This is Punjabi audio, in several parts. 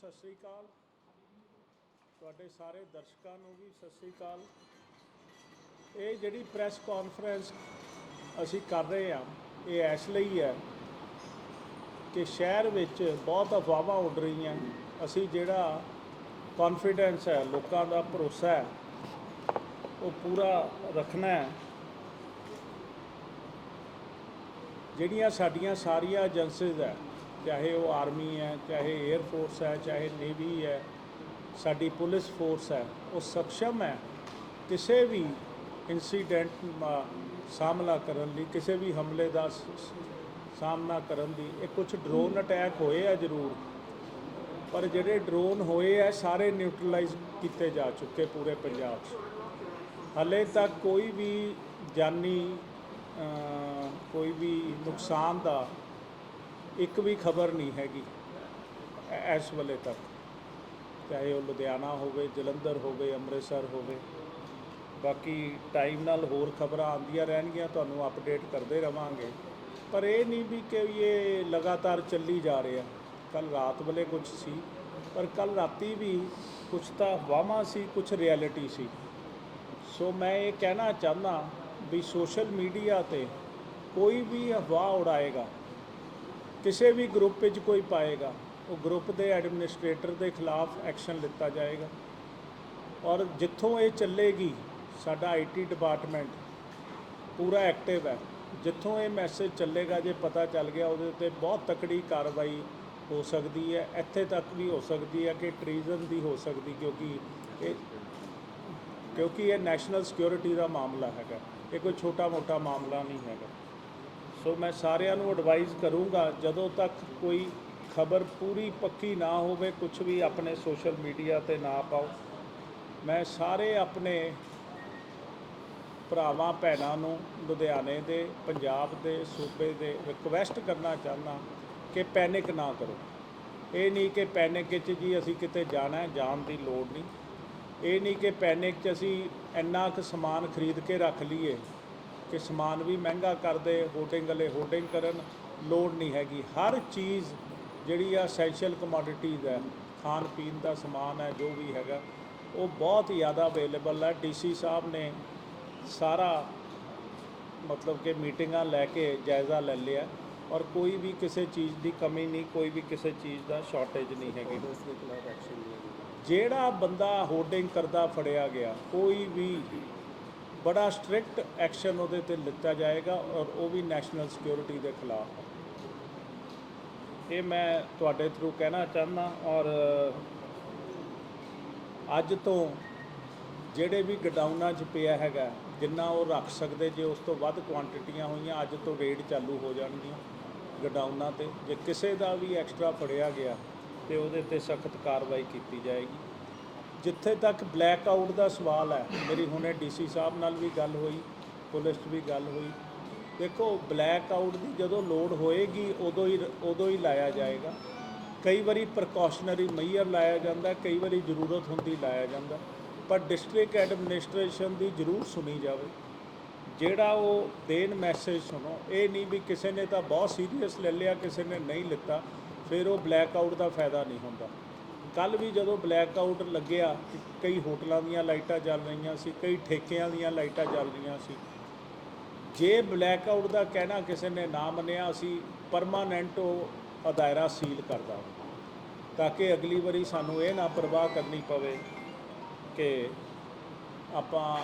ਸਤਿ ਸ੍ਰੀ ਅਕਾਲ। ਤੁਹਾਡੇ ਸਾਰੇ ਦਰਸ਼ਕਾਂ ਨੂੰ ਵੀ ਸਤਿ ਸ੍ਰੀ ਅਕਾਲ। ਇਹ ਜਿਹੜੀ ਪ੍ਰੈਸ ਕਾਨਫਰੰਸ ਅਸੀਂ ਕਰ ਰਹੇ ਹਾਂ, ਇਹ ਇਸ ਲਈ ਹੈ ਕਿ ਸ਼ਹਿਰ ਵਿੱਚ ਬਹੁਤ ਅਫਵਾਹਾਂ ਉੱਡ ਰਹੀਆਂ। ਅਸੀਂ ਜਿਹੜਾ ਕੌਨਫੀਡੈਂਸ ਹੈ, ਲੋਕਾਂ ਦਾ ਭਰੋਸਾ ਹੈ, ਉਹ ਪੂਰਾ ਰੱਖਣਾ ਹੈ। ਜਿਹੜੀਆਂ ਸਾਡੀਆਂ ਸਾਰੀਆਂ ਏਜੰਸੀਜ਼ ਹੈ ਚਾਹੇ ਉਹ ਆਰਮੀ ਹੈ, ਚਾਹੇ 에ਅਰ ਹੈ, ਚਾਹੇ ਨੇਵੀ ਹੈ, ਸਾਡੀ ਪੁਲਿਸ ਫੋਰਸ ਹੈ, ਉਹ ਸક્ષਮ ਹੈ। ਕਿਸੇ ਵੀ ਇਨਸੀਡੈਂਟ ਦਾ ਸਾਹਮਣਾ ਕਰਨ ਲਈ, ਕਿਸੇ ਵੀ ਹਮਲੇ ਦਾ ਸਾਹਮਣਾ ਕਰਨ ਦੀ ਇਹ ਕੁਝ ਡਰੋਨ ਅਟੈਕ ਹੋਏ ਆ ਜ਼ਰੂਰ। ਪਰ ਜਿਹੜੇ ਡਰੋਨ ਹੋਏ ਆ, ਸਾਰੇ ਨਿਊਟਰਲਾਈਜ਼ ਕੀਤੇ ਜਾ ਚੁੱਕੇ ਪੂਰੇ ਪੰਜਾਬ 'ਚ। ਹਲੇ ਤੱਕ ਕੋਈ ਵੀ ਜਾਨੀ ਕੋਈ ਵੀ ਨੁਕਸਾਨ ਦਾ ਇੱਕ ਵੀ ਖਬਰ ਨਹੀਂ ਹੈਗੀ ਇਸ ਵੇਲੇ ਤੱਕ। ਚਾਹੇ ਉਹ ਲੁਧਿਆਣਾ ਹੋਵੇ, ਜਲੰਧਰ ਹੋਵੇ, ਅੰਮ੍ਰਿਤਸਰ ਹੋਵੇ। ਬਾਕੀ ਟਾਈਮ ਨਾਲ ਹੋਰ ਖਬਰਾਂ ਆਉਂਦੀਆਂ ਰਹਿਣਗੀਆਂ, ਤੁਹਾਨੂੰ ਅਪਡੇਟ ਕਰਦੇ ਰਵਾਂਗੇ। ਪਰ ਇਹ ਨਹੀਂ ਵੀ ਕਿ ਇਹ ਲਗਾਤਾਰ ਚੱਲੀ ਜਾ ਰਿਹਾ ਕੱਲ ਰਾਤ ਵੇਲੇ ਕੁਝ ਸੀ, ਪਰ ਕੱਲ ਰਾਤੀ ਵੀ ਕੁਝ ਤਾਂ ਵਾਮਾ ਸੀ ਕੁਝ ਰਿਐਲਿਟੀ ਸੀ। ਸੋ ਮੈਂ ਇਹ ਕਹਿਣਾ ਚਾਹੁੰਦਾ ਵੀ ਸੋਸ਼ਲ ਮੀਡੀਆ ਤੇ ਕੋਈ ਵੀ ਅਫਵਾਹ ਉਡਾਏਗਾ ਕਿਸੇ ਵੀ ਗਰੁੱਪ ਵਿੱਚ ਕੋਈ ਪਾਏਗਾ, ਉਹ ਗਰੁੱਪ ਦੇ ਐਡਮਿਨਿਸਟ੍ਰੇਟਰ ਦੇ ਖਿਲਾਫ ਐਕਸ਼ਨ ਲਿੱਤਾ ਜਾਏਗਾ। ਔਰ ਜਿੱਥੋਂ ਇਹ ਚੱਲੇਗੀ, ਸਾਡਾ ਆਈਟੀ ਡਿਪਾਰਟਮੈਂਟ ਪੂਰਾ ਐਕਟਿਵ ਹੈ। ਜਿੱਥੋਂ ਇਹ ਮੈਸੇਜ ਚੱਲੇਗਾ, ਜੇ ਪਤਾ ਚੱਲ ਗਿਆ, ਉਹਦੇ ਉੱਤੇ ਬਹੁਤ ਤਕੜੀ ਕਾਰਵਾਈ ਹੋ ਸਕਦੀ ਹੈ। ਇੱਥੇ ਤੱਕ ਵੀ ਹੋ ਸਕਦੀ ਹੈ ਕਿ ਟ੍ਰੀਜ਼ਨ ਦੀ ਹੋ ਸਕਦੀ, ਕਿਉਂਕਿ ਇਹ ਕਿਉਂਕਿ ਇਹ ਨੈਸ਼ਨਲ ਸਿਕਿਉਰਿਟੀ ਦਾ ਮਾਮਲਾ ਹੈਗਾ। ਇਹ ਕੋਈ ਛੋਟਾ-ਮੋਟਾ ਮਾਮਲਾ ਨਹੀਂ ਹੈਗਾ। ਸੋ ਮੈਂ ਸਾਰਿਆਂ ਨੂੰ ਐਡਵਾਈਜ਼ ਕਰੂੰਗਾ, ਜਦੋਂ ਤੱਕ ਕੋਈ ਖਬਰ ਪੂਰੀ ਪੱਕੀ ਨਾ ਹੋਵੇ ਕੁਝ ਵੀ ਆਪਣੇ ਸੋਸ਼ਲ ਮੀਡੀਆ ਤੇ ਨਾ ਪਾਓ। ਮੈਂ ਸਾਰੇ ਆਪਣੇ ਭਰਾਵਾਂ, ਭੈਣਾਂ ਨੂੰ ਲੁਧਿਆਣੇ ਦੇ, ਪੰਜਾਬ ਦੇ, ਸੂਬੇ ਦੇ ਰਿਕਵੈਸਟ ਕਰਨਾ ਚਾਹੁੰਦਾ ਕਿ ਪੈਨਿਕ ਨਾ ਕਰੋ। ਇਹ ਨਹੀਂ ਕਿ ਪੈਨਿਕ ਵਿੱਚ ਜੀ ਅਸੀਂ ਕਿਤੇ ਜਾਣਾ ਹੈ, ਜਾਣ ਦੀ ਲੋੜ ਨਹੀਂ। ਇਹ ਨਹੀਂ ਕਿ ਪੈਨਿਕ 'ਚ ਅਸੀਂ ਇੰਨਾ ਕੁ ਸਮਾਨ ਖਰੀਦ ਕੇ ਰੱਖ ਲਈਏ ਕਿ ਸਮਾਨ ਵੀ ਮਹਿੰਗਾ ਕਰਦੇ ਹੋਟਿੰਗ ਵਾਲੇ ਹੋਟਿੰਗ ਕਰਨ, ਲੋੜ ਨਹੀਂ ਹੈਗੀ। ਹਰ ਚੀਜ਼ ਜਿਹੜੀ ਆ ਐਸੈਂਸ਼ੀਅਲ ਕਮੋਡਿਟੀਜ਼ ਹੈ, ਖਾਣ ਪੀਣ ਦਾ ਸਮਾਨ ਹੈ, ਜੋ ਵੀ ਹੈਗਾ, ਉਹ ਬਹੁਤ ਜ਼ਿਆਦਾ ਅਵੇਲੇਬਲ ਹੈ। ਡੀਸੀ ਸਾਹਿਬ ਨੇ ਸਾਰਾ ਮਤਲਬ ਕਿ ਮੀਟਿੰਗਾਂ ਲੈ ਕੇ ਜਾਇਜ਼ਾ ਲੈ ਲਿਆ ਔਰ ਕੋਈ ਵੀ ਕਿਸੇ ਚੀਜ਼ ਦੀ ਕਮੀ ਨਹੀਂ, ਕੋਈ ਵੀ ਕਿਸੇ ਚੀਜ਼ ਦਾ ਸ਼ਾਰਟੇਜ ਨਹੀਂ ਹੈਗੀ। ਜਿਹੜਾ ਬੰਦਾ ਹੋਰਡਿੰਗ ਕਰਦਾ, ਫੜਿਆ ਗਿਆ, ਕੋਈ ਵੀ ਬੜਾ ਸਟ੍ਰਿਕਟ ਐਕਸ਼ਨ ਉਹਦੇ ਤੇ ਲਿੱਤਾ ਜਾਏਗਾ ਔਰ ਉਹ ਵੀ ਨੈਸ਼ਨਲ ਸਿਕਿਉਰਿਟੀ ਦੇ ਖਿਲਾਫ। ਇਹ ਮੈਂ ਤੁਹਾਡੇ ਥਰੂ ਕਹਿਣਾ ਚਾਹੁੰਦਾ ਔਰ ਅੱਜ ਤੋਂ ਜਿਹੜੇ ਵੀ ਗਡਾਊਨਾਂ 'ਚ ਪਿਆ ਹੈਗਾ, ਜਿੰਨਾ ਉਹ ਰੱਖ ਸਕਦੇ ਜੇ ਉਸ ਤੋਂ ਵੱਧ ਕੁਆਂਟੀਟੀਆਂ ਹੋਈਆਂ, ਅੱਜ ਤੋਂ ਰੇਡ ਚਾਲੂ ਹੋ ਜਾਣਗੀਆਂ ਗਡਾਊਨਾਂ ਤੇ। ਜੇ ਕਿਸੇ ਦਾ ਵੀ ਐਕਸਟਰਾ ਫੜਿਆ ਗਿਆ ਤੇ ਉਹਦੇ ਤੇ ਸਖਤ ਕਾਰਵਾਈ ਕੀਤੀ ਜਾਏਗੀ। ਜਿੱਥੇ ਤੱਕ ਬਲੈਕ ਆਊਟ ਦਾ ਸਵਾਲ ਹੈ, ਮੇਰੀ ਹੁਣੇ ਡੀਸੀ ਸਾਹਿਬ ਨਾਲ ਵੀ ਗੱਲ ਹੋਈ, ਪੁਲਿਸ 'ਚ ਵੀ ਗੱਲ ਹੋਈ। ਦੇਖੋ ਬਲੈਕ ਆਊਟ ਦੀ ਜਦੋਂ ਲੋਡ ਹੋਏਗੀ, ਉਦੋਂ ਹੀ ਉਦੋਂ ਹੀ ਲਾਇਆ ਜਾਏਗਾ। ਕਈ ਵਾਰੀ ਪ੍ਰੀਕਾਸ਼ਨਰੀ ਮਈਅਰ ਲਾਇਆ ਜਾਂਦਾ, ਕਈ ਵਾਰੀ ਜ਼ਰੂਰਤ ਹੁੰਦੀ ਲਾਇਆ ਜਾਂਦਾ, ਪਰ ਡਿਸਟ੍ਰਿਕਟ ਐਡਮਿਨਿਸਟ੍ਰੇਸ਼ਨ ਦੀ ਜ਼ਰੂਰ ਸੁਣੀ ਜਾਵੇ। ਜਿਹੜਾ ਉਹ ਦੇਣ ਮੈਸੇਜ ਸੁਣੋ, ਇਹ ਨਹੀਂ ਵੀ ਕਿਸੇ ਨੇ ਤਾਂ ਬਹੁਤ ਸੀਰੀਅਸ ਲੈ ਲਿਆ, ਕਿਸੇ ਨੇ ਨਹੀਂ ਲਿੱਤਾ, ਫਿਰ ਉਹ ਬਲੈਕ ਆਊਟ ਦਾ ਫਾਇਦਾ ਨਹੀਂ ਹੁੰਦਾ। ਕੱਲ ਵੀ ਜਦੋਂ ਬਲੈਕ ਆਊਟ ਲੱਗਿਆ, ਕਈ ਹੋਟਲਾਂ ਦੀਆਂ ਲਾਈਟਾਂ ਜਲ ਰਹੀਆਂ ਸੀ, ਕਈ ਠੇਕਿਆਂ ਦੀਆਂ ਲਾਈਟਾਂ ਜਲ ਰਹੀਆਂ ਸੀ। ਜੇ ਬਲੈਕ ਆਊਟ ਦਾ ਕਹਿਣਾ ਕਿਸੇ ਨੇ ਨਾ ਮੰਨਿਆ, ਅਸੀਂ ਪਰਮਾਨੈਂਟ ਉਹ ਅਦਾਇਰਾ ਸੀਲ ਕਰਦਾ ਦਾਂਗੇ, ਤਾਂ ਕਿ ਅਗਲੀ ਵਾਰੀ ਸਾਨੂੰ ਇਹ ਨਾ ਪਰਵਾਹ ਕਰਨੀ ਪਵੇ ਕਿ ਆਪਾਂ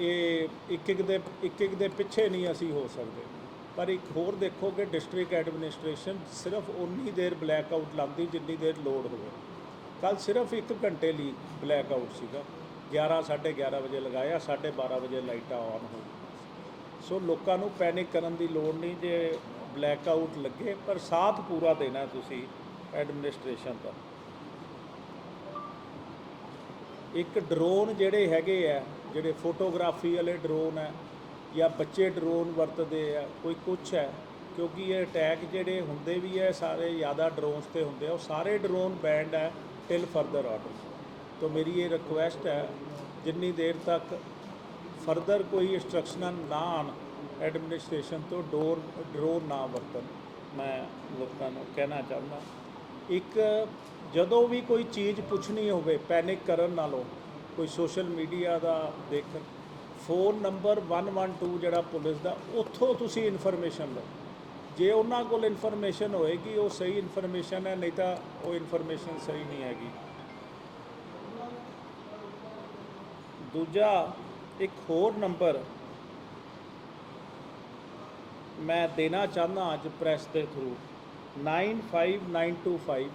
ਇਹ ਇੱਕ ਇੱਕ ਦੇ ਇੱਕ ਇੱਕ ਦੇ ਪਿੱਛੇ ਨਹੀਂ ਅਸੀਂ ਹੋ ਸਕਦੇ। ਪਰ ਇੱਕ ਹੋਰ ਦੇਖੋ ਕਿ ਡਿਸਟ੍ਰਿਕਟ ਐਡਮਿਨਿਸਟ੍ਰੇਸ਼ਨ ਸਿਰਫ ਉਨੀ ਦੇਰ ਬਲੈਕ ਆਊਟ ਲਾਉਂਦੀ ਜਿੰਨੀ ਦੇਰ ਲੋਡ ਹੋਵੇ। ਕੱਲ ਸਿਰਫ 1 ਘੰਟੇ ਲਈ ਬਲੈਕ ਆਊਟ ਸੀਗਾ 11 11:30 ਵਜੇ ਲਗਾਇਆ 12:30 ਵਜੇ ਲਾਈਟਾਂ ਆਨ ਹੋ ਸੋ ਲੋਕਾਂ ਨੂੰ ਪੈਨਿਕ ਕਰਨ ਦੀ ਲੋੜ ਨਹੀਂ ਜੇ ਬਲੈਕ ਆਊਟ ਲੱਗੇ, ਪਰ ਸਾਥ ਪੂਰਾ ਦੇਣਾ ਤੁਸੀਂ ਐਡਮਿਨਿਸਟ੍ਰੇਸ਼ਨ ਦਾ। ਇੱਕ ਡਰੋਨ ਜਿਹੜੇ ਹੈਗੇ ਆ, ਜਿਹੜੇ ਫੋਟੋਗ੍ਰਾਫੀ ਵਾਲੇ ਡਰੋਨ ਹੈ ਜਾਂ ਬੱਚੇ ਡਰੋਨ ਵਰਤਦੇ ਆ, ਕੋਈ ਕੁਛ ਹੈ, ਕਿਉਂਕਿ ਇਹ ਅਟੈਕ ਜਿਹੜੇ ਹੁੰਦੇ ਵੀ ਹੈ ਸਾਰੇ ਜ਼ਿਆਦਾ ਡਰੋਨਸ ਤੇ ਹੁੰਦੇ ਆ, ਉਹ ਸਾਰੇ ਡਰੋਨ ਬੈਂਡ ਹੈ ਟਿਲ ਫਰਦਰ ਆਰਡਰ ਤੋਂ ਮੇਰੀ ਇਹ ਰਿਕੁਐਸਟ ਹੈ, ਜਿੰਨੀ ਦੇਰ ਤੱਕ ਫਰਦਰ ਕੋਈ ਇੰਸਟਰਕਸ਼ਨਾਂ ਨਾ ਆਉਣ ਐਡਮਿਨਿਸਟ੍ਰੇਸ਼ਨ ਤੋਂ ਡੋਰ ਡਰੋਨ ਨਾ ਵਰਤਣ, ਮੈਂ ਲੋਕਾਂ ਨੂੰ ਕਹਿਣਾ ਚਾਹੁੰਦਾ। ਇੱਕ, ਜਦੋਂ ਵੀ ਕੋਈ ਚੀਜ਼ ਪੁੱਛਣੀ ਹੋਵੇ ਪੈਨਿਕ ਕਰਨ ਨਾਲੋਂ, ਕੋਈ ਸੋਸ਼ਲ ਮੀਡੀਆ ਦਾ ਦੇਖਣ ਫੋਨ ਨੰਬਰ 112 ਜਿਹੜਾ ਪੁਲਿਸ ਦਾ, ਉੱਥੋਂ ਤੁਸੀਂ ਇਨਫੋਰਮੇਸ਼ਨ ਲਓ। ਜੇ ਉਹਨਾਂ ਕੋਲ ਇਨਫੋਰਮੇਸ਼ਨ ਹੋਏਗੀ, ਉਹ ਸਹੀ ਇਨਫੋਰਮੇਸ਼ਨ ਹੈ, ਨਹੀਂ ਤਾਂ ਉਹ ਇਨਫੋਰਮੇਸ਼ਨ ਸਹੀ ਨਹੀਂ ਹੈਗੀ। ਦੂਜਾ, ਇੱਕ ਹੋਰ ਨੰਬਰ ਮੈਂ ਦੇਣਾ ਚਾਹੁੰਦਾ ਅੱਜ ਪ੍ਰੈਸ ਦੇ ਥਰੂ 95925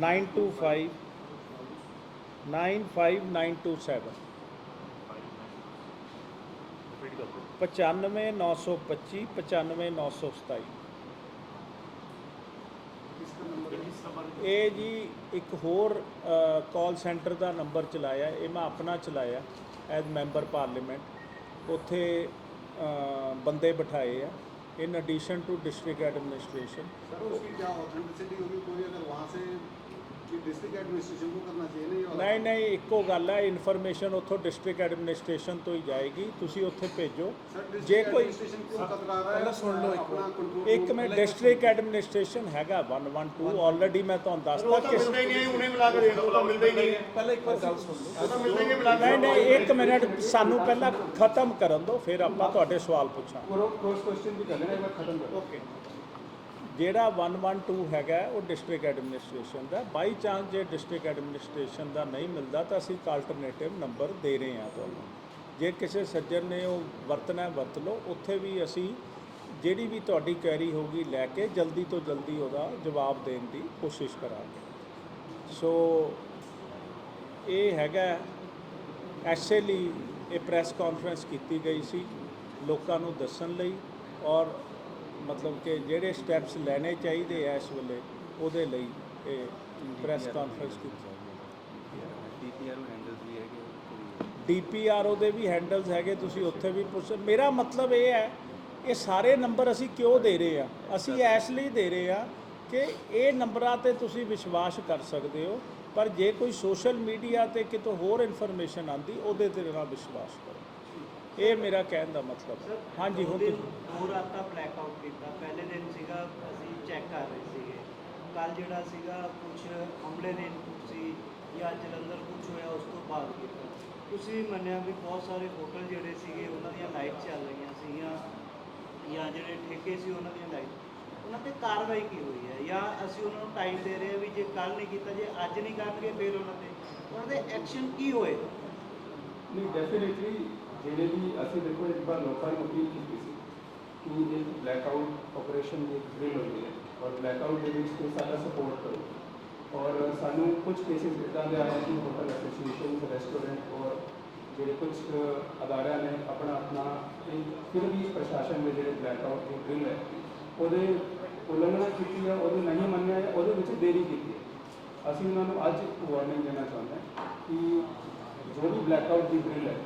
925 95927 95925 95927 ਇਹ ਜੀ ਇੱਕ ਹੋਰ ਕਾਲ ਸੈਂਟਰ ਦਾ ਨੰਬਰ ਚਲਾਇਆ ਇਹ ਮੈਂ ਆਪਣਾ ਚਲਾਇਆ ਐਜ਼ ਮੈਂਬਰ ਪਾਰਲੀਮੈਂਟ ਉੱਥੇ ਅ, ਬੰਦੇ ਬਿਠਾਏ ਆ in addition to district administration sir उसकी क्या ऑथेंटिसिटी होगी कोई अगर वहाँ से ਨਹੀਂ ਨਹੀਂ ਇੱਕੋ ਗੱਲ ਹੈ ਇਨਫੋਰਮੇਸ਼ਨ ਉੱਥੋਂ ਡਿਸਟ੍ਰਿਕਟ ਐਡਮਿਨਿਸਟ੍ਰੇਸ਼ਨ ਤੋਂ ਹੀ ਜਾਏਗੀ ਤੁਸੀਂ ਉੱਥੇ ਭੇਜੋ। ਜੇ ਕੋਈ ਪਹਿਲਾਂ ਸੁਣ ਲਓ ਇੱਕ ਇੱਕ ਮੈਂ ਡਿਸਟ੍ਰਿਕਟ ਐਡਮਿਨਿਸਟ੍ਰੇਸ਼ਨ ਹੈਗਾ 112 ਆਲਰੇਡੀ ਮੈਂ ਤੁਹਾਨੂੰ ਦੱਸਤਾ ਕਿ ਮਿਲਦਾ ਨਹੀਂ ਉਹਨੇ ਮਿਲਾ ਕੇ ਦੇ ਦਿਓ ਤਾਂ ਮਿਲਦਾ ਹੀ ਨਹੀਂ। ਪਹਿਲਾਂ ਇੱਕ ਵਾਰ ਗੱਲ ਸੁਣ ਲਓ। ਤਾਂ ਮਿਲਦਾ ਹੀ ਨਹੀਂ ਮਿਲਾ ਨਹੀਂ ਨਹੀਂ ਇੱਕ ਮਿੰਟ ਸਾਨੂੰ ਪਹਿਲਾਂ ਖਤਮ ਕਰਨ ਦਿਓ ਫਿਰ ਆਪਾਂ ਤੁਹਾਡੇ ਸਵਾਲ ਪੁੱਛਾਂ ਕਰੋ ਕ੍ਰੋਸ ਕੁਐਸਚਨ ਵੀ ਕਰ ਲੈਣਾ ਇੱਕ ਖਤਮ ਕਰੋ ਓਕੇ ਜਿਹੜਾ 112 ਹੈਗਾ, ਉਹ ਡਿਸਟ੍ਰਿਕਟ ਐਡਮਿਨਿਸਟ੍ਰੇਸ਼ਨ ਦਾ। ਬਾਈ ਚਾਂਸ ਜੇ ਡਿਸਟ੍ਰਿਕਟ ਐਡਮਿਨਿਸਟ੍ਰੇਸ਼ਨ ਦਾ ਨਹੀਂ ਮਿਲਦਾ, ਤਾਂ ਅਸੀਂ ਇੱਕ ਆਲਟਰਨੇਟਿਵ ਨੰਬਰ ਦੇ ਰਹੇ ਹਾਂ ਤੁਹਾਨੂੰ। ਜੇ ਕਿਸੇ ਸੱਜਣ ਨੇ ਉਹ ਵਰਤਣਾ ਵਰਤ ਲਓ। ਉੱਥੇ ਵੀ ਅਸੀਂ ਜਿਹੜੀ ਵੀ ਤੁਹਾਡੀ ਕੁਐਰੀ ਹੋਗੀ ਲੈ ਕੇ ਜਲਦੀ ਤੋਂ ਜਲਦੀ ਉਹਦਾ ਜਵਾਬ ਦੇਣ ਦੀ ਕੋਸ਼ਿਸ਼ ਕਰਾਂਗੇ। ਸੋ ਇਹ ਹੈਗਾ, ਐਸੇ ਲਈ ਇਹ ਪ੍ਰੈਸ ਕਾਨਫਰੰਸ ਕੀਤੀ ਗਈ ਸੀ ਲੋਕਾਂ ਨੂੰ ਦੱਸਣ ਲਈ ਔਰ ਮਤਲਬ ਕਿ ਜਿਹੜੇ ਸਟੈਪਸ ਲੈਣੇ ਚਾਹੀਦੇ ਐ ਇਸ ਵੇਲੇ ਉਹਦੇ ਲਈ ਇਹ ਪ੍ਰੈਸ ਕਾਨਫਰੰਸ ਕੀਤੀ ਡੀਪੀਆਰ ਹੈਂਡਲਸ ਵੀ ਹੈਗੇ ਕੋਈ ਡੀਪੀਆਰਓ ਦੇ ਵੀ ਹੈਂਡਲਸ ਹੈਗੇ ਤੁਸੀਂ ਉੱਥੇ ਵੀ ਪੁੱਛ ਮੇਰਾ ਮਤਲਬ ਇਹ ਹੈ ਇਹ ਸਾਰੇ ਨੰਬਰ ਅਸੀਂ ਕਿਉਂ ਦੇ ਰਹੇ ਆ? ਅਸੀਂ ਇਸ ਲਈ ਦੇ ਰਹੇ ਆ ਕਿ ਇਹ ਨੰਬਰਾਂ ਤੇ ਤੁਸੀਂ ਵਿਸ਼ਵਾਸ ਕਰ ਸਕਦੇ ਹੋ ਪਰ ਜੇ ਕੋਈ ਸੋਸ਼ਲ ਮੀਡੀਆ ਤੇ ਕਿਤੋਂ ਹੋਰ ਇਨਫੋਰਮੇਸ਼ਨ ਆਂਦੀ ਉਹਦੇ ਤੇ ਨਾ ਵਿਸ਼ਵਾਸ ਕਰੋ। ਇਹ ਮੇਰਾ ਕਹਿਣ ਦਾ ਮਤਲਬ ਹੈ। ਹਾਂਜੀ ਹੁਣ ਤੁਸੀਂ ਦੋ ਰਾਤਾਂ ਬਲੈਕ ਆਊਟ ਕੀਤਾ। ਪਹਿਲੇ ਦਿਨ ਸੀਗਾ ਅਸੀਂ ਚੈੱਕ ਕਰ ਰਹੇ ਸੀਗੇ। ਕੱਲ ਜਿਹੜਾ ਸੀਗਾ ਕੁਝ ਹਮਲੇ ਦੇ ਇਨਪੁਟ ਸੀ ਜਾਂ ਜਲੰਧਰ ਕੁਝ ਹੋਇਆ ਉਸ ਤੋਂ ਬਾਅਦ ਕੀਤਾ। ਤੁਸੀਂ ਮੰਨਿਆ ਵੀ ਬਹੁਤ ਸਾਰੇ ਹੋਟਲ ਜਿਹੜੇ ਸੀਗੇ ਉਹਨਾਂ ਦੀਆਂ ਲਾਈਟ ਚੱਲ ਰਹੀਆਂ ਸੀਗੀਆਂ ਜਾਂ ਜਿਹੜੇ ਠੇਕੇ ਸੀ ਉਹਨਾਂ ਦੀਆਂ ਲਾਈਟ ਉਹਨਾਂ ਤੇ ਕਾਰਵਾਈ ਕੀ ਹੋਈ ਹੈ? ਜਾਂ ਅਸੀਂ ਉਹਨਾਂ ਨੂੰ ਟਾਈਮ ਦੇ ਰਹੇ ਹਾਂ ਵੀ ਜੇ ਕੱਲ ਨਹੀਂ ਕੀਤਾ ਜੇ ਅੱਜ ਨਹੀਂ ਕਰਨਗੇ ਫਿਰ ਉਹਨਾਂ ਤੇ। ਉਹਨਾਂ ਦੇ ਐਕਸ਼ਨ ਕੀ ਹੋਏਗਾ ਨਹੀਂ ਡੈਫੀਨਿਟਲੀ ਜਿਹੜੇ ਵੀ ਅਸੀਂ ਦੇਖੋ ਇੱਕ ਵਾਰ ਲੋਕਾਂ ਨੂੰ ਅਪੀਲ ਕੀਤੀ ਸੀ ਕਿ ਇੱਕ ਬਲੈਕਆਊਟ ਆਪਰੇਸ਼ਨ ਦੀ ਇੱਕ ਡਰਿਲ ਹੋਈ ਹੈ ਔਰ ਬਲੈਕਆਊਟ ਦੇ ਵਿੱਚ ਤੁਸੀਂ ਸਾਡਾ ਸਪੋਰਟ ਕਰੋ। ਔਰ ਸਾਨੂੰ ਕੁਝ ਕੇਸਿਸ ਇੱਦਾਂ ਦੇ ਆਏ ਕਿ ਹੋਟਲ ਐਸੋਸੀਏਸ਼ਨ ਰੈਸਟੋਰੈਂਟ ਔਰ ਜਿਹੜੇ ਕੁਝ ਅਦਾਰਿਆਂ ਨੇ ਆਪਣਾ ਆਪਣਾ ਫਿਰ ਵੀ ਪ੍ਰਸ਼ਾਸਨ ਦੇ ਜਿਹੜੇ ਬਲੈਕਆਊਟ ਦੀ ਡਰਿਲ ਹੈ, ਉਹਦੇ ਉਲੰਘਣਾ ਕੀਤੀ ਹੈ, ਉਹਨੂੰ ਨਹੀਂ ਮੰਨਿਆ ਹੈ, ਉਹਦੇ ਵਿੱਚ ਦੇਰੀ ਕੀਤੀ ਹੈ। ਅਸੀਂ ਉਹਨਾਂ ਨੂੰ ਅੱਜ ਇੱਕ ਵਾਰਨਿੰਗ ਦੇਣਾ ਚਾਹੁੰਦੇ ਹਾਂ ਕਿ ਜੋ ਵੀ ਬਲੈਕਆਊਟ ਦੀ ਡਰਿਲ ਹੈ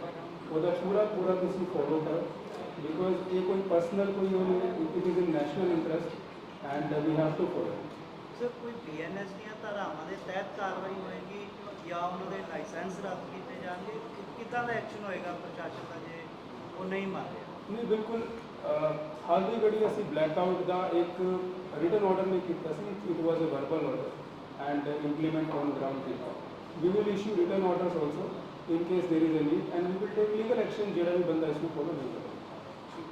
ਉਹਦਾ ਪੂਰਾ ਪੂਰਾ ਤੁਸੀਂ ਫੋਲੋ ਕਰੋ ਬਿਕੋਜ਼ ਇਹ ਕੋਈ ਪਰਸਨਲ ਕੋਈ ਉਹ ਨਹੀਂ it is in national interest and we have to follow sir ਕੋਈ ਬੀਐਨਐਸ ਦੀਆਂ ਧਾਰਾਵਾਂ ਦੇ ਤਹਿਤ ਕਾਰਵਾਈ ਹੋਏਗੀ ਜਾਂ ਉਹਨਾਂ ਦੇ ਲਾਇਸੈਂਸ ਰੱਦ ਕੀਤੇ ਜਾਣਗੇ? ਕਿੱਦਾਂ ਦਾ ਐਕਸ਼ਨ ਹੋਏਗਾ ਪ੍ਰਸ਼ਾਸਨ ਦਾ ਜੇ ਉਹ ਨਹੀਂ ਮੰਨ ਰਿਹਾ? ਨਹੀਂ ਬਿਲਕੁਲ ਹਾਲ ਦੀ ਘੜੀ ਅਸੀਂ ਬਲੈਕਆਊਟ ਦਾ ਇੱਕ ਰਿਟਨ ਆਰਡਰ ਨਹੀਂ ਕੀਤਾ ਸੀ it was a verbal order and implement on ground ਕੀਤਾ we will issue written orders also in case there is a need and we will take legal action ਜਿਹੜਾ ਵੀ ਬੰਦਾ ਇਸ ਨੂੰ ਫੋਲੋ ਨਹੀਂ ਕਰੇਗਾ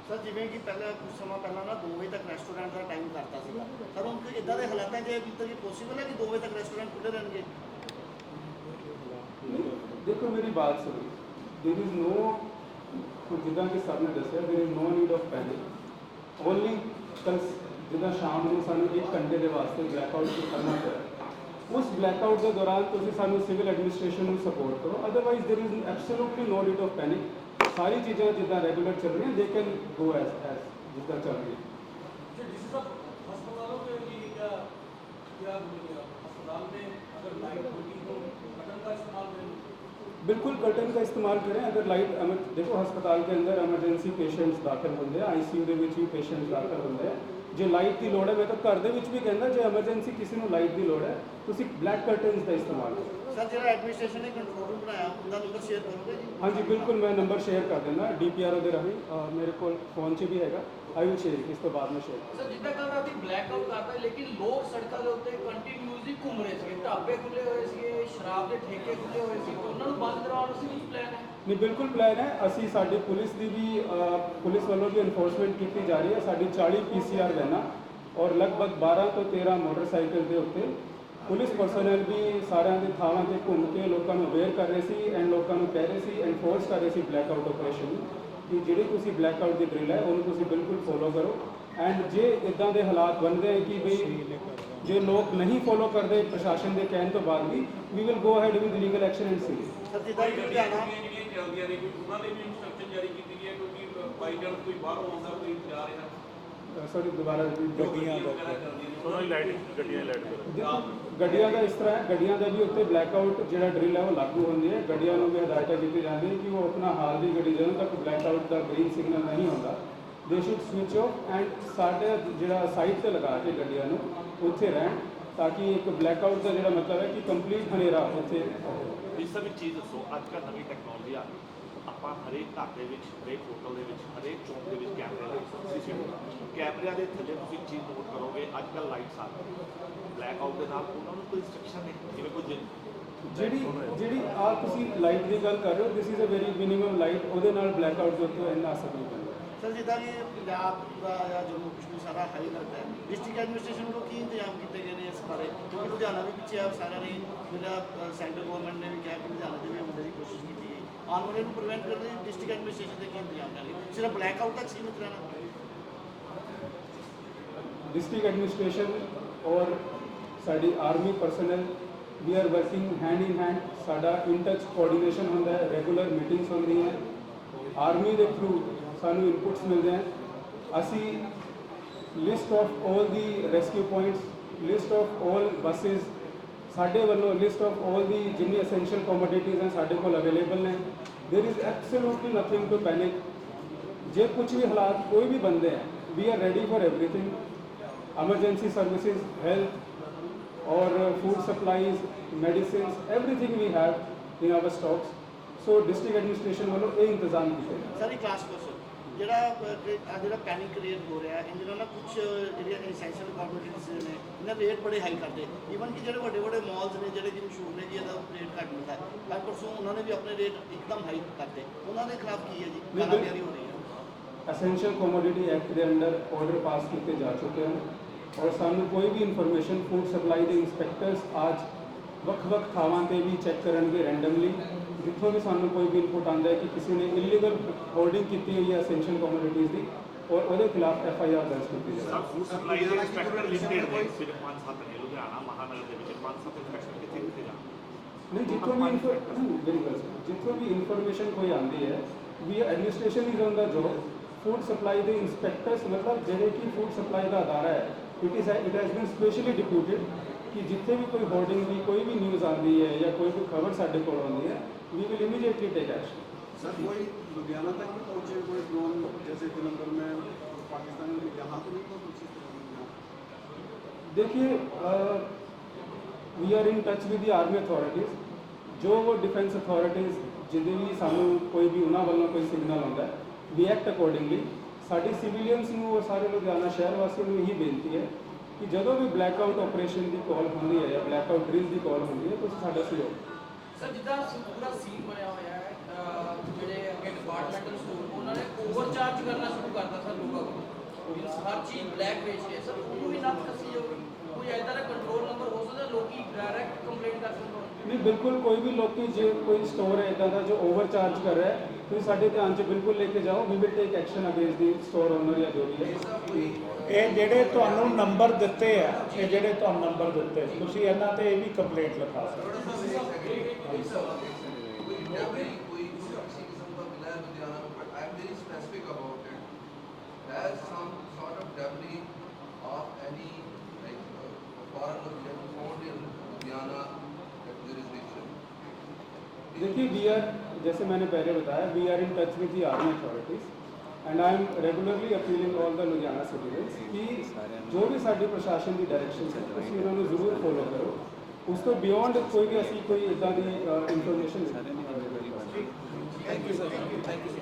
ਸਰ ਜਿਵੇਂ ਕਿ ਪਹਿਲਾਂ ਕੁਝ ਸਮਾਂ ਪਹਿਲਾਂ ਨਾ 2 ਵਜੇ ਤੱਕ ਰੈਸਟੋਰੈਂਟ ਦਾ ਟਾਈਮ ਕਰਤਾ ਸੀਗਾ ਸਰ ਹੁਣ ਕੋਈ ਇਦਾਂ ਦੇ ਹਾਲਾਤਾਂ 'ਚ ਇਹ ਤਾਂ ਪੋਸੀਬਲ ਹੈ ਕਿ 2 ਵਜੇ ਤੱਕ ਰੈਸਟੋਰੈਂਟ ਖੁੱਲੇ ਰਹਿਣਗੇ ਦੇਖੋ ਮੇਰੀ ਬਾਤ ਸੁਣੋ देयर इज नो ਜਿੱਦਾਂ ਕਿ ਸਰ ਨੇ ਦੱਸਿਆ there is no need of panic only ਕੱਲ ਜਿੱਦਾਂ ਸ਼ਾਮ ਨੂੰ ਸਾਨੂੰ 1 ਘੰਟੇ ਦੇ ਵਾਸਤੇ ਬਲੈਕਆਊਟ ਕਰਨਾ ਪਿਆ ਉਸ ਬਲੈਕਆਊਟ ਦੇ ਦੌਰਾਨ ਤੁਸੀਂ ਸਾਨੂੰ ਸਿਵਲ ਐਡਮਿਨਿਸਟ੍ਰੇਸ਼ਨ ਨੂੰ ਸਪੋਰਟ ਕਰੋ otherwise there is absolutely no need of panic ਸਾਰੀ ਚੀਜ਼ਾਂ ਜਿੱਦਾਂ ਰੈਗੂਲਰ ਚੱਲ ਰਹੀਆਂ they can go S S ਜਿੱਦਾਂ ਚੱਲ ਰਹੀ ਹੈ अस्पतालों में भी क्या क्या अस्पताल में अगर लाइट होगी तो बटन का इस्तेमाल करें बिल्कुल कर्टन का इस्तेमाल करें अगर लाइट अमर देखो ਹਸਪਤਾਲ ਦੇ ਅੰਦਰ ਐਮਰਜੈਂਸੀ ਪੇਸ਼ੈਂਟਸ ਦਾਖਲ ਹੁੰਦੇ ਆ ਆਈਸੀਯੂ ਦੇ ਵਿੱਚ ਵੀ ਪੇਸ਼ੈਂਟਸ ਦਾਖਲ ਹੁੰਦੇ ਆ ਜੇ ਲਾਈਟ ਦੀ ਲੋੜ ਹੈ ਮੈਂ ਤਾਂ ਘਰ ਦੇ ਵਿੱਚ ਵੀ ਕਹਿੰਦਾ ਜੇ ਐਮਰਜੈਂਸੀ ਕਿਸੇ ਨੂੰ ਲਾਈਟ ਦੀ ਲੋੜ ਹੈ ਤੁਸੀਂ ਬਲੈਕ ਕਰਟਨਸ ਦਾ ਇਸਤੇਮਾਲ ਕਰੋ। ਸਰ ਜਿਹੜਾ ਐਡਮਿਨਿਸਟ੍ਰੇਸ਼ਨ ਨੇ ਕੰਟਰੋਲ ਰੂਮ ਬਣਾਇਆ ਉਹਦਾ ਨੰਬਰ ਸ਼ੇਅਰ ਕਰੋਗੇ ਜੀ? ਹਾਂਜੀ ਬਿਲਕੁਲ ਮੈਂ ਨੰਬਰ ਸ਼ੇਅਰ ਕਰ ਦਿੰਦਾ ਡੀਪੀਆਰਓ ਦੇ ਰਾਹੀਂ ਅਹ ਮੇਰੇ ਕੋਲ ਫੋਨ 'ਚ ਵੀ ਹੈਗਾ ਆਈ ਵਿਲ ਸ਼ੇਅਰ ਇਸ ਤੋਂ ਬਾਅਦ ਮੈਂ ਸ਼ੇਅਰ ਸਰ ਜਿੱਦਾਂ ਕੱਲ ਰਾਤੀ ਬਲੈਕ ਆਊਟ ਕਰਦਾ ਲੇਕਿਨ ਲੋਕ ਸੜਕਾਂ ਦੇ ਉੱਤੇ ਕੰਟੀਨਿਊਸਲੀ ਘੁੰਮ ਰਹੇ ਸੀਗੇ ਢਾਬੇ ਖੁੱਲੇ ਹੋਏ ਸੀਗੇ ਸ਼ਰਾਬ ਦੇ ਠੇਕੇ ਖੁੱਲੇ ਹੋਏ ਸੀ ਉਹਨਾਂ ਨੂੰ ਬੰਦ ਕਰਾਉਣ ਸੀ ਕੁਝ ਪਲਾਨ ਹੈ? ਨਹੀਂ, ਬਿਲਕੁਲ ਪਲਾਨ ਹੈ। ਅਸੀਂ ਸਾਡੀ ਪੁਲਿਸ ਦੀ ਵੀ ਪੁਲਿਸ ਵੱਲੋਂ ਵੀ ਐਨਫੋਰਸਮੈਂਟ ਕੀਤੀ ਜਾ ਰਹੀ ਹੈ। ਸਾਡੀ 40 ਪੀਸੀਆਰ ਵੈਨਾਂ ਔਰ ਲਗਭਗ 12 ਤੋਂ 13 ਮੋਟਰਸਾਈਕਲ ਦੇ ਉੱਤੇ ਪੁਲਿਸ ਪਰਸਨਲ ਵੀ ਸਾਰਿਆਂ ਦੇ ਥਾਵਾਂ ਤੇ ਘੁੰਮ ਕੇ ਲੋਕਾਂ ਨੂੰ ਅਵੇਅਰ ਕਰ ਰਹੇ ਸੀ ਐਂਡ ਲੋਕਾਂ ਨੂੰ ਕਹਿ ਰਹੇ ਸੀ ਐਨਫੋਰਸ ਕਰ ਰਹੇ ਸੀ ਬਲੈਕ ਆਊਟ ਆਪਰੇਸ਼ਨ ਨੂੰ ਕਿ ਜਿਹੜੀ ਤੁਸੀਂ ਬਲੈਕ ਆਊਟ ਦੀ ਡਰਿਲ ਹੈ, ਉਹਨੂੰ ਤੁਸੀਂ ਬਿਲਕੁਲ ਫੋਲੋ ਕਰੋ। ਐਂਡ ਜੇ ਇਦਾਂ ਦੇ ਹਾਲਾਤ ਬਣਦੇ ਹੈ ਕਿ ਬਈ ਜੇ ਲੋਕ ਨਹੀਂ ਫੋਲੋ ਕਰਦੇ ਪ੍ਰਸ਼ਾਸਨ ਦੇ ਕਹਿਣ ਤੋਂ ਬਾਅਦ ਵੀ we will go ahead with legal action and see sir, ਜਿੱਦਾਂ ਲੁਧਿਆਣਾ ਚੱਲਦੀਆਂ ਨੇ ਕੋਈ ਉਹਨਾਂ ਦੇ ਵੀ ਇੰਸਟਰਕਸ਼ਨ ਜਾਰੀ ਕੀਤੀ ਗਈ ਹੈ ਕਿਉਂਕਿ ਬਾਈ ਚਾਂਸ ਕੋਈ ਬਾਹਰੋਂ ਆਉਂਦਾ ਕੋਈ ਜਾ ਰਿਹਾ। ਸੌਰੀ ਦੁਬਾਰਾ। ਗੱਡੀਆਂ ਦਾ ਉਹਨਾਂ ਦੀ ਲਾਈਟ ਗੱਡੀਆਂ ਦੀ ਲਾਈਟ ਕਰੋ। ਦੇਖੋ ਗੱਡੀਆਂ ਦਾ ਇਸ ਤਰ੍ਹਾਂ ਹੈ ਗੱਡੀਆਂ ਦਾ ਵੀ ਉੱਤੇ ਬਲੈਕ ਆਊਟ ਜਿਹੜਾ ਡਰਿਲ ਹੈ ਉਹ ਲਾਗੂ ਹੁੰਦੀ ਹੈ। ਗੱਡੀਆਂ ਨੂੰ ਵੀ ਹਦਾਇਤਾਂ ਦਿੱਤੀ ਜਾਂਦੀਆਂ ਕਿ ਉਹ ਆਪਣਾ ਹਾਲ ਦੀ ਗੱਡੀ ਜਦੋਂ ਤੱਕ ਬਲੈਕ ਆਊਟ ਦਾ ਗ੍ਰੀਨ ਸਿਗਨਲ ਨਹੀਂ ਹੁੰਦਾ ਦੇ ਸ਼ੁੱਡ ਸਵਿਚ ਆਫ ਐਂਡ ਸਾਡੇ ਜਿਹੜਾ ਸਾਈਡ ਤੇ ਲਗਾ ਕੇ ਗੱਡੀਆਂ ਨੂੰ ਉੱਥੇ ਰਹਿਣ ਤਾਂ ਕਿ ਇੱਕ ਬਲੈਕ ਆਊਟ ਦਾ ਜਿਹੜਾ ਮਤਲਬ ਹੈ ਕਿ ਕੰਪਲੀਟ ਹਨੇਰਾ ਉੱਥੇ ਹੋਵੇ ਇਸ ਚੀਜ਼ ਦੱਸੋ ਅੱਜ ਕੱਲ੍ਹ ਨਵੀਂ ਟੈਕਨੋਲੋਜੀ ਆ ਗਈ। ਆਪਾਂ ਹਰੇਕ ਘਰ ਦੇ ਵਿੱਚ, ਹਰੇਕ ਹੋਟਲ ਦੇ ਵਿੱਚ, ਹਰੇਕ ਚੌਂਕ ਦੇ ਵਿੱਚ ਕੈਮਰੇ ਦੇ ਸੀਸੀਟੀਵੀ ਕੈਮਰਿਆਂ ਦੇ ਥੱਲੇ ਤੁਸੀਂ ਇੱਕ ਚੀਜ਼ ਨੋਟ ਕਰੋਗੇ ਅੱਜ ਕੱਲ੍ਹ ਲਾਈਟਸ ਆ ਗਈਆਂ। ਬਲੈਕ ਆਊਟ ਦੇ ਨਾਲ ਉਹਨਾਂ ਨੂੰ ਕੋਈ ਇੰਸਟਰਕਸ਼ਨ ਨਹੀਂ, ਜਿਵੇਂ ਕੋਈ ਜਿਹੜੀ ਜਿਹੜੀ ਆ ਤੁਸੀਂ ਲਾਈਟ ਦੀ ਗੱਲ ਕਰ ਰਹੇ ਹੋ this is a very minimum light ਉਹਦੇ ਨਾਲ ਬਲੈਕ ਆਊਟ ਜੋ ਉੱਤੇ ਇੰਨਾ ਅਸਰ ਨਹੀਂ ਪੈਂਦਾ। ਸਰ, ਜਿੱਦਾਂ ਕਿ ਪੰਜਾਬ ਦਾ ਜਾਂ ਜੰਮੂ ਕਸ਼ਮੀਰ ਸਾਰਾ ਹਾਈ ਲੱਗਦਾ ਹੈ, ਡਿਸਟ੍ਰਿਕਟ ਐਡਮਿਨਿਸਟ੍ਰੇਸ਼ਨ ਵੱਲੋਂ ਕੀ ਇੰਤਜ਼ਾਮ ਕੀਤੇ ਗਏ ਨੇ ਇਸ ਬਾਰੇ? ਕਿਉਂਕਿ ਲੁਧਿਆਣਾ ਵੀ ਪਿੱਛੇ ਆ ਸਾਰਿਆਂ ਨੇ ਜਿਹੜਾ ਸੈਂਟਰ ਗਵਰਨਮੈਂਟ ਨੇ ਵੀ ਕਿਹਾ ਕਿ ਲੁਧਿਆਣਾ ਦੇ ਵੀ ਦੀ ਕੋਸ਼ਿਸ਼ ਕੀਤੀ ਗਈ ਆਉਣ ਵਾਲੇ ਨੂੰ ਪ੍ਰੀਵੈਂਟ ਕਰਨ ਲਈ ਡਿਸਟ੍ਰਿਕਟ ਐਡਮਿਨਿਸਟ੍ਰੇਸ਼ਨ ਦੇ ਕੀ ਇੰਤਜ਼ਾਮ ਕਰਨਗੇ ਸਿਰਫ ਬਲੈਕ ਆਊਟ ਤੱਕ ਸੀਮਿਤ ਰਹਿਣਾ? ਡਿਸਟ੍ਰਿਕਟ ਐਡਮਿਨਿਸਟ੍ਰੇਸ਼ਨ ਔਰ ਸਾਡੀ army personnel we are working hand in hand ਸਾਡਾ ਇਨ ਟੱਚ ਕੋਆਰਡੀਨੇਸ਼ਨ ਹੁੰਦਾ ਹੈ ਰੈਗੂਲਰ ਮੀਟਿੰਗਸ ਹੁੰਦੀਆਂ ਆਰਮੀ ਦੇ ਥਰੂ सू इनपुट्स मिलते हैं असी list of all the rescue points list of all buses साडे वालों लिस्ट ऑफ़ ऑल ਦੀ ਜਿੰਨੀ असेंशियल कॉमोडिटीज़ हैं, साढ़े को अवेलेबल ਨੇ there is absolutely nothing to panic जे कुछ भी हालात, कोई भी बंदे हैं we are ready for everything emergency services health और food supplies medicine everything we have in our stocks so district administration वालों, ये इंतज़ाम किया ਜਿਹੜਾ ਅਹ, ਜਿਹੜਾ ਪੈਨਿਕ ਕ੍ਰੀਏਟ ਹੋ ਰਿਹਾ ਇਹਦੇ ਨਾਲ ਨਾ ਕੁਝ ਜਿਹੜੀਆਂ ਐਸੈਂਸ਼ੀਅਲ ਕਮੋਡਿਟੀਜ਼ ਨੇ ਇਹਨਾਂ ਰੇਟ ਬੜੇ ਹਾਈ ਕਰਦੇ। ਈਵਨ ਕਿ ਜਿਹੜੇ ਵੱਡੇ ਵੱਡੇ ਮਾਲਸ ਨੇ ਜਿਹੜੇ ਕਿ ਮਸ਼ਹੂਰ ਨੇ ਜੀ ਇਹਦਾ ਰੇਟ ਘੱਟ ਮਿਲਦਾ ਹੈ। ਪਰਸੋਂ ਉਹਨਾਂ ਨੇ ਵੀ ਆਪਣੇ ਰੇਟ ਇੱਕਦਮ ਹਾਈ ਕਰਤੇ ਉਹਨਾਂ ਦੇ ਖਿਲਾਫ ਕੀ ਹੈ ਜੀ? ਨਹੀਂ, ਕਾਰਵਾਈ ਹੋ ਰਹੀ ਹੈ। ਐਸੈਂਸ਼ੀਅਲ ਕਮੋਡਿਟੀ ਐਕਟ ਦੇ ਅੰਡਰ ਆਰਡਰ ਪਾਸ ਕੀਤੇ ਜਾ ਚੁੱਕੇ ਹਨ। ਔਰ ਸਾਨੂੰ ਕੋਈ ਵੀ ਇਨਫੋਰਮੇਸ਼ਨ ਫੂਡ ਸਪਲਾਈ ਦੇ ਇੰਸਪੈਕਟਰਸ ਅੱਜ ਵੱਖ-ਵੱਖ ਥਾਵਾਂ ਤੇ ਵੀ ਚੈੱਕ ਕਰਨਗੇ ਰੈਂਡਮਲੀ ਜਿੱਥੋਂ ਵੀ ਸਾਨੂੰ ਕੋਈ ਵੀ ਇਨਪੁਟ ਆਉਂਦਾ ਹੈ ਕਿ ਕਿਸੇ ਨੇ ਇਲੀਗਲ ਹੋਲਡਿੰਗ ਕੀਤੀ ਹੋਈ ਹੈ ਐਸੈਂਸ਼ੀਅਲ ਕਮੋਡਿਟੀਜ਼ ਦੀ ਔਰ ਉਹਦੇ ਖਿਲਾਫ ਐਫ ਆਈ ਆਰ ਦਰਜ ਕੀਤੀ ਜਾਵੇ। ਸਭ ਫੂਡ ਸਪਲਾਈ ਦੇ ਇੰਸਪੈਕਟਰ ਲਿਸਟਡ ਨੇ ਸਿਰਫ ਪੰਜ ਸੱਤ ਨੇ ਲੁਧਿਆਣਾ ਮਹਾਨਗਰ ਦੇ ਵਿੱਚ ਪੰਜ ਸੱਤ ਇੰਸਪੈਕਟਰ ਕਿੱਥੇ ਕਿੱਥੇ ਜਾਣ? ਨਹੀਂ ਜਿੱਥੋਂ ਵੀ ਇਨਫੋ- ਨਹੀਂ, ਮੇਰੀ ਗੱਲ ਸੁਣੋ ਜਿੱਥੋਂ ਵੀ ਇਨਫੋਰਮੇਸ਼ਨ ਕੋਈ ਆਉਂਦੀ ਹੈ ਵੀ administration is on the job food supply ਦੇ ਇੰਸਪੈਕਟਰਸ ਮਤਲਬ ਜਿਹੜੇ ਕਿ ਫੂਡ ਸਪਲਾਈ ਦਾ ਅਦਾਰਾ ਹੈ it is it has been specially deputed ਕਿ ਜਿੱਥੇ ਵੀ ਕੋਈ ਹੋਰਡਿੰਗ ਦੀ ਕੋਈ ਵੀ ਨਿਊਜ਼ ਆਉਂਦੀ ਹੈ ਜਾਂ ਕੋਈ ਵੀ ਖਬਰ ਸਾਡੇ ਕੋਲ ਆਉਂਦੀ ਹੈ we will immediately take action sir कोई लुधियाना तक भी पहुंचे कोई ड्रोन जैसे जलंधर में पाकिस्तान में यहाँ तो नहीं पहुंची देखिए we are in touch with the army authorities ਜੋ ਉਹ ਡਿਫੈਂਸ ਅਥਾਰਟੀਜ਼ ਜਿਹਦੇ ਵੀ ਸਾਨੂੰ ਕੋਈ ਵੀ ਉਹਨਾਂ ਵੱਲੋਂ ਕੋਈ ਸਿਗਨਲ ਆਉਂਦਾ ਵੀ ਐਕਟ ਅਕੋਰਡਿੰਗਲੀ ਸਾਡੀ ਸਿਵੀਲੀਅਨਸ ਨੂੰ ਔਰ ਸਾਰੇ ਲੁਧਿਆਣਾ ਸ਼ਹਿਰ ਵਾਸੀਆਂ ਨੂੰ ਇਹੀ ਬੇਨਤੀ ਹੈ ਕਿ ਜਦੋਂ ਵੀ ਬਲੈਕ ਆਊਟ ਆਪਰੇਸ਼ਨ ਦੀ ਕਾਲ ਹੁੰਦੀ ਹੈ ਜਾਂ ਬਲੈਕ ਆਊਟ ਡਰਿਲ ਦੀ ਕਾਲ ਹੁੰਦੀ ਹੈ ਤੁਸੀਂ ਸਾਡਾ ਸਹਿਯੋਗ ਸਰ, ਜਿੱਦਾਂ ਸ- ਪੂਰਾ ਸੀਨ ਬਣਿਆ ਹੋਇਆ ਹੈ, ਅਹ, ਜਿਹੜੇ ਅੱਗੇ ਡਿਪਾਰਟਮੈਂਟਲ ਸਟੋਰ ਉਹਨਾਂ ਨੇ ਓਵਰਚਾਰਜ ਕਰਨਾ ਸ਼ੁਰੂ ਕਰਤਾ ਸਰ ਲੋਕਾਂ ਕੋਲ। Means ਹਰ ਚੀਜ਼ ਬਲੈਕ ਵੇਚ ਕੇ ਸਰ, ਉਹਨੂੰ ਵੀ ਨੱਥ ਕੱਸੀ ਜਾਊਗੀ। ਕੋਈ ਐਦਾਂ ਦਾ ਕੰਟਰੋਲ ਨੰਬਰ ਹੋ ਸਕਦਾ, ਲੋਕੀ ਡਾਇਰੈਕਟ ਕੰਪਲੇਂਟ ਕਰ ਸਕਣ ਨਹੀਂ, ਬਿਲਕੁਲ ਕੋਈ ਵੀ ਲੋਕੀ ਜੇ ਕੋਈ ਸਟੋਰ ਹੈ ਇਦਾਂ ਦਾ ਜੋ ਓਵਰਚਾਰਜ ਕਰ ਰਿਹਾ ਹੈ ਤੁਸੀਂ ਸਾਡੇ ਧਿਆਨ 'ਚ ਬਿਲਕੁਲ ਲੈ ਕੇ ਜਾਓ we will take action against the store owner ਜਾਂ ਜੋ ਵੀ ਹੈ ਇਹ ਜਿਹੜੇ ਤੁਹਾਨੂੰ ਨੰਬਰ ਦਿੱਤੇ ਆ ਇਹ ਜਿਹੜੇ ਤੁਹਾਨੂੰ ਨੰਬਰ ਦਿੱਤੇ ਤੁਸੀਂ ਇਹਨਾਂ ਤੇ ਇਹ ਵੀ ਕੰਪਲੇਂਟ ਲਿਖਾ ਸਕਦੇ ਹੋ as some sort of debris of any like uh, foreign object found in Guyana that jurisdiction. If we are जैसे मैंने पहले बताया we are in touch with the army authorities and I am regularly appealing all the Ludhiana citizens कि जो भी ਸਾਡੀ ਪ੍ਰਸ਼ਾਸਨ ਦੀ ਡਾਇਰੈਕਸ਼ਨ ਹੈ ਤੁਸੀਂ ਉਹਨਾਂ ਨੂੰ ਜ਼ਰੂਰ ਫੋਲੋ ਕਰੋ ਉਸ ਤੋਂ ਬਿਯੋਂਡ ਕੋਈ ਵੀ ਅਸੀਂ ਕੋਈ ਇਦਾਂ ਦੀ information thank you sir thank you